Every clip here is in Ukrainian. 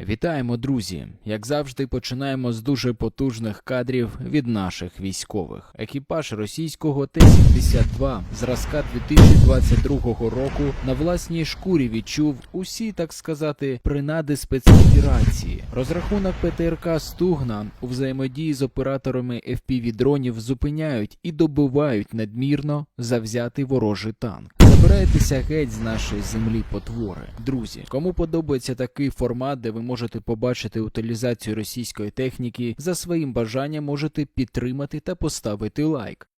Вітаємо, друзі! Як завжди, починаємо з дуже потужних кадрів від наших військових. Екіпаж російського Т-72 зразка 2022 року на власній шкурі відчув усі, так сказати, принади спецоперації. Розрахунок ПТРК Стугна у взаємодії з операторами FPV-дронів зупиняють і добивають надмірно завзятий ворожий танк. Забирайтеся геть з нашої землі потвори. Друзі, кому подобається такий формат, де ви можете побачити утилізацію російської техніки, за своїм бажанням можете підтримати та поставити лайк.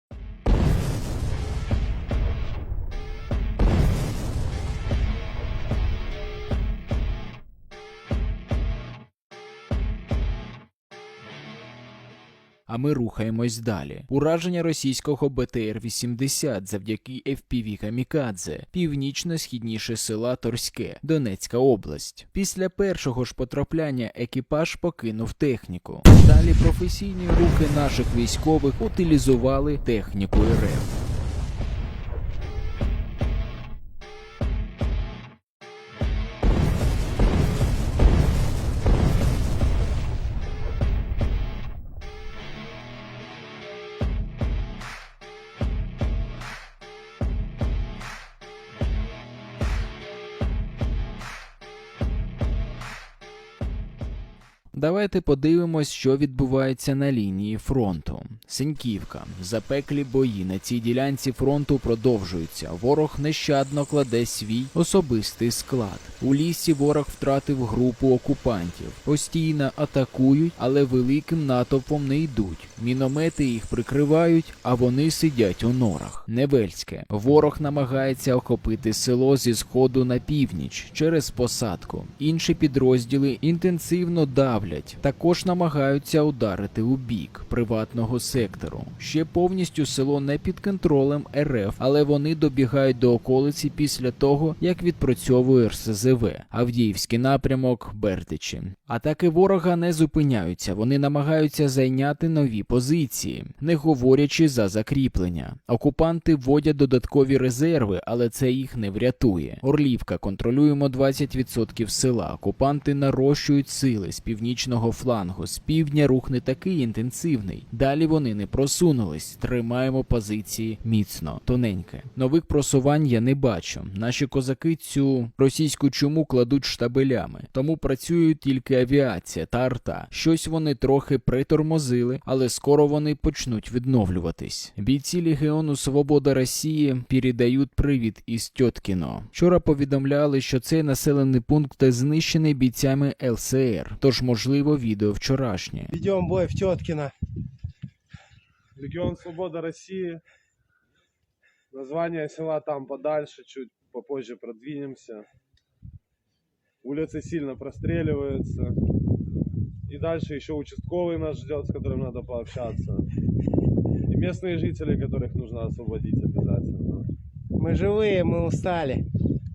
А ми рухаємось далі. Ураження російського БТР-80 завдяки FPV Камікадзе, північно-східніше села Торське, Донецька область. Після першого ж потрапляння екіпаж покинув техніку. Далі професійні руки наших військових утилізували техніку РФ. Давайте подивимось, що відбувається на лінії фронту. Синьківка. Запеклі бої на цій ділянці фронту продовжуються. Ворог нещадно кладе свій особистий склад. У лісі ворог втратив групу окупантів. Постійно атакують, але великим натовпом не йдуть. Міномети їх прикривають, а вони сидять у норах. Невельське. Ворог намагається охопити село зі сходу на північ через посадку. Інші підрозділи інтенсивно давлять. Також намагаються ударити у бік приватного сектору. Ще повністю село не під контролем РФ, але вони добігають до околиці після того, як відпрацьовує РСЗВ. Авдіївський напрямок Бердичі. Атаки ворога не зупиняються. Вони намагаються зайняти нові позиції, не говорячи за закріплення. Окупанти вводять додаткові резерви, але це їх не врятує. Орлівка контролюємо 20% села. Окупанти нарощують сили з північного флангу. З півдня рух не такий інтенсивний. Далі вони не просунулись. Тримаємо позиції міцно, тоненьке. Нових просувань я не бачу. Наші козаки цю російську чуму кладуть штабелями, тому працює тільки авіація та арта. Щось вони трохи притормозили, але скоро вони почнуть відновлюватись. Бійці Легіону Свобода Росії передають привіт із Тьоткіно. Вчора повідомляли, що цей населений пункт знищений бійцями ЛСР, тож можливо відео вчорашнє. Ведем бой в Теткино. Легион Свобода России. Название села там подальше, чуть попозже продвинемся. Улицы сильно простреливаются. И дальше еще участковый нас ждет, с которым надо пообщаться. И местные жители, которых нужно освободить обязательно. Мы живые, мы устали.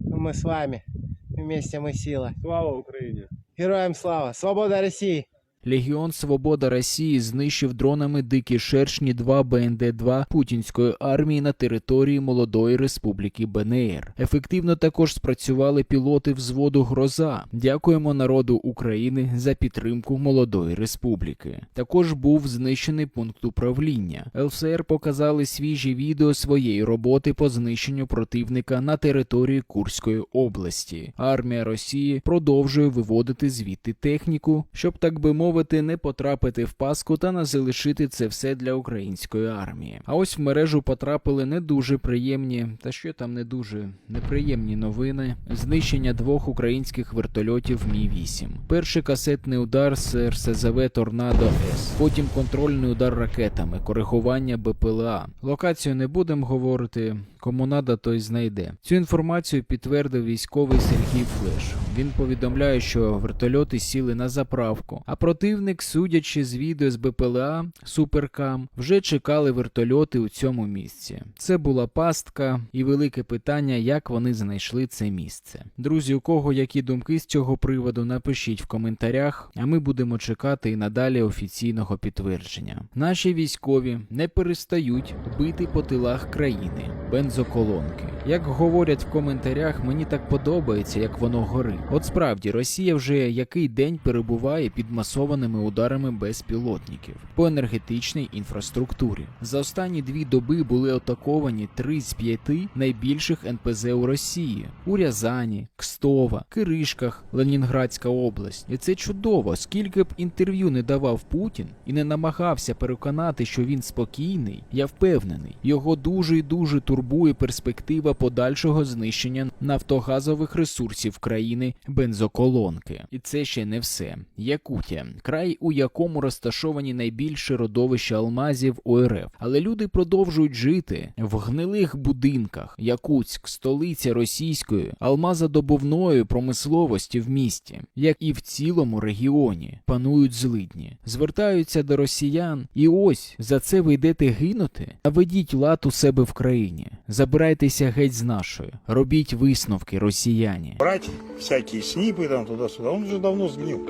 Но Мы с вами. Вместе мы сила. Слава Украине! Героям слава! Свобода России! Легіон Свобода Росії знищив дронами дикі шершні 2 БНД-2 путінської армії на території молодої республіки БНР. Ефективно також спрацювали пілоти взводу Гроза. Дякуємо народу України за підтримку молодої республіки. Також був знищений пункт управління. ЛСР показали свіжі відео своєї роботи по знищенню противника на території Курської області. Армія Росії продовжує виводити звідти техніку, щоб так би мовити, не потрапити в паску та не залишити це все для української армії. А ось в мережу потрапили не дуже приємні, та що там не дуже неприємні новини. Знищення двох українських вертольотів Мі 8 Перший касетний удар з РСЗВ Торнадо С. Потім контрольний удар ракетами, коригування БПЛА. Локацію не будемо говорити. Кому надо, той знайде. Цю інформацію підтвердив військовий Сергій Флеш. Він повідомляє, що вертольоти сіли на заправку, а противник, судячи з відео з БПЛА Суперкам, вже чекали вертольоти у цьому місці. Це була пастка і велике питання, як вони знайшли це місце. Друзі, у кого які думки з цього приводу, напишіть в коментарях, а ми будемо чекати і надалі офіційного підтвердження. Наші військові не перестають бити по тилах країни бензоколонки. Як говорять в коментарях, мені так подобається, як воно горить. От справді, Росія вже який день перебуває під масованими ударами безпілотників по енергетичній інфраструктурі. За останні дві доби були атаковані три з п'яти найбільших НПЗ у Росії у Рязані, Кстова, Киришках, Ленінградська область. І це чудово. Скільки б інтерв'ю не давав Путін і не намагався переконати, що він спокійний, я впевнений, його дуже і дуже турбує перспектива подальшого знищення нафтогазових ресурсів країни бензоколонки. І це ще не все. Якутія край, у якому розташовані найбільші родовища алмазів ОРФ. Але люди продовжують жити в гнилих будинках. Якутськ, столиця російської алмазодобувної промисловості в місті, як і в цілому регіоні, панують злидні, звертаються до росіян, і ось за це ви йдете гинути. Наведіть лад у себе в країні, забирайтеся геть з нашої, робіть висновки, росіяні. брать всякие снипы там туда-сюда, он уже давно сгнил.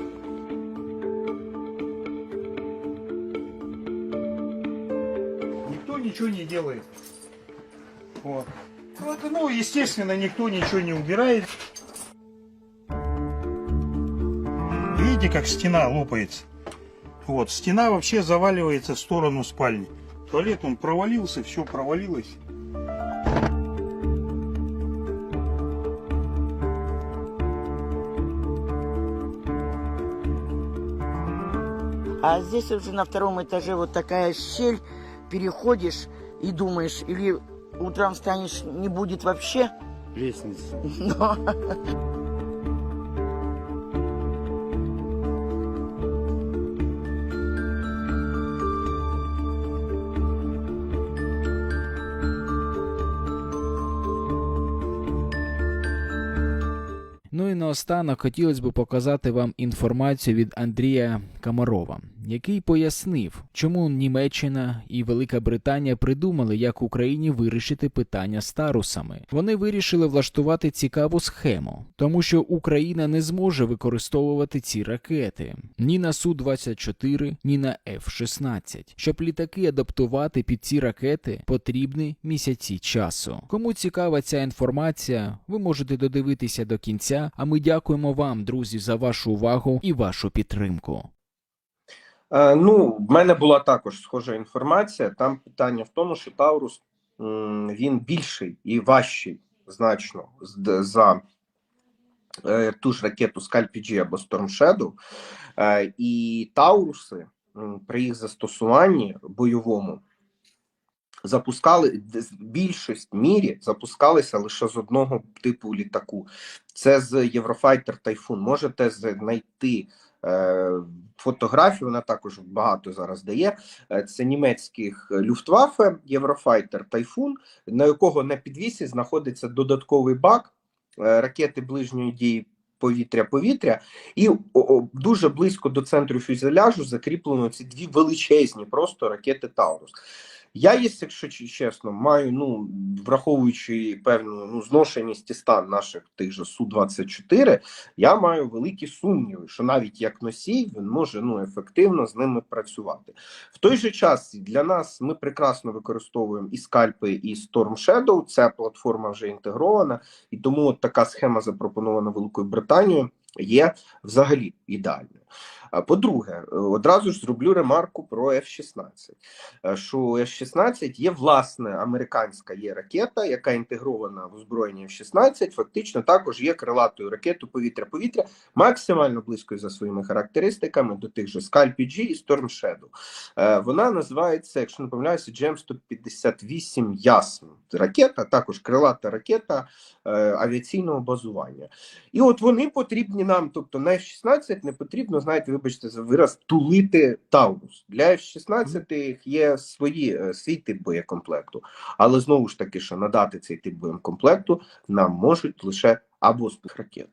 Никто ничего не делает. Вот. Вот, ну, естественно, никто ничего не убирает. Видите, как стена лопается? Вот, стена вообще заваливается в сторону спальни. Туалет, он провалился, все провалилось. А здесь уже на втором этаже вот такая щель, переходишь и думаешь, или утром встанешь, не будет вообще, Лестница. но наостанок хотілося б показати вам інформацію від Андрія Камарова, який пояснив, чому Німеччина і Велика Британія придумали, як Україні вирішити питання з тарусами. Вони вирішили влаштувати цікаву схему, тому що Україна не зможе використовувати ці ракети ні на су 24 ні на F-16. Щоб літаки адаптувати під ці ракети, потрібні місяці часу. Кому цікава ця інформація, ви можете додивитися до кінця. А ми дякуємо вам, друзі, за вашу увагу і вашу підтримку. Е, Ну, в мене була також схожа інформація. Там питання в тому, що Таурус він більший і важчий значно за е, ту ж ракету Scalp-G або Storm Shadow. Е, І Тауруси при їх застосуванні бойовому запускали більшість мірі запускалися лише з одного типу літаку. Це з Eurofighter Typhoon. Можете знайти е, фотографію, вона також багато зараз дає. Е, Це німецьких Люфтваффе Єврофайтер Тайфун, на якого на підвісі знаходиться додатковий бак е, ракети ближньої дії повітря-повітря, і о, о, дуже близько до центру фюзеляжу закріплено ці дві величезні просто ракети Таурус. Я, якщо чесно, маю, ну, враховуючи певну ну, зношеність і стан наших тих же Су-24, я маю великі сумніви, що навіть як носій він може ну, ефективно з ними працювати. В той же час для нас ми прекрасно використовуємо і скальпи, і Storm Shadow. Ця платформа вже інтегрована, і тому от така схема запропонована Великою Британією. Є взагалі ідеальною. По-друге, е, одразу ж зроблю ремарку про F-16. Е, Що F-16 є власне американська є ракета, яка інтегрована в озброєння F-16, фактично також є крилатою ракетою повітря-повітря, максимально близькою за своїми характеристиками до тих же Scalp-G і Storm Shadow. Е, Вона називається, якщо не помиляюся, GEM 158 Ясн. Ракета, також крилата ракета авіаційного базування. І от вони потрібні нам, тобто на F-16 не потрібно, знаєте, вибачте за вираз, тулити Таурус. Для F-16 є свої, е, свій тип боєкомплекту. Але знову ж таки, що надати цей тип боєкомплекту нам можуть лише або з ракет.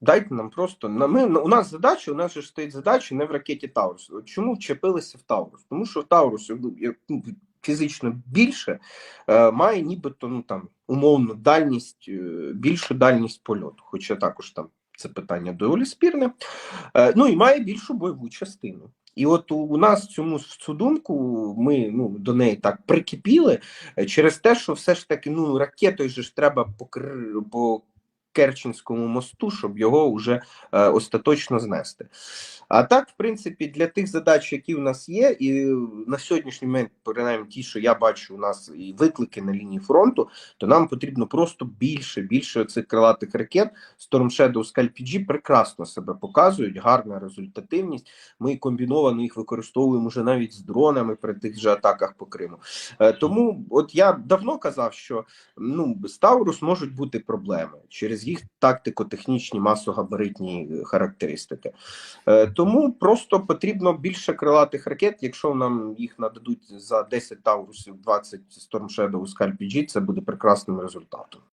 Дайте нам просто на ми у нас задача, у нас же стоїть задача не в ракеті Таурус. Чому вчепилися в Таурус? Тому що в Таурус ну, ну, фізично більше е, має нібито ну там умовну дальність, е, більшу дальність польоту, хоча також там це питання доволі спірне. Е, ну і має більшу бойову частину. І от у, нас цьому цю думку ми ну до неї так прикипіли е, через те, що все ж таки ну ракетою ж треба по Кр- по Керченському мосту, щоб його вже е, остаточно знести. А так, в принципі, для тих задач, які в нас є, і на сьогоднішній момент, принаймні ті, що я бачу, у нас і виклики на лінії фронту, то нам потрібно просто більше, більше цих крилатих ракет. Storm Shadow PG прекрасно себе показують, гарна результативність. Ми комбіновано їх використовуємо вже навіть з дронами при тих же атаках по Криму. Е, Тому, от я давно казав, що ну з Таурус можуть бути проблеми через їх тактико-технічні масогабаритні е, характеристики. Е, Тому просто потрібно більше крилатих ракет. Якщо нам їх нададуть за 10 Таурусів, 20 Storm Shadow Scalp G, це буде прекрасним результатом.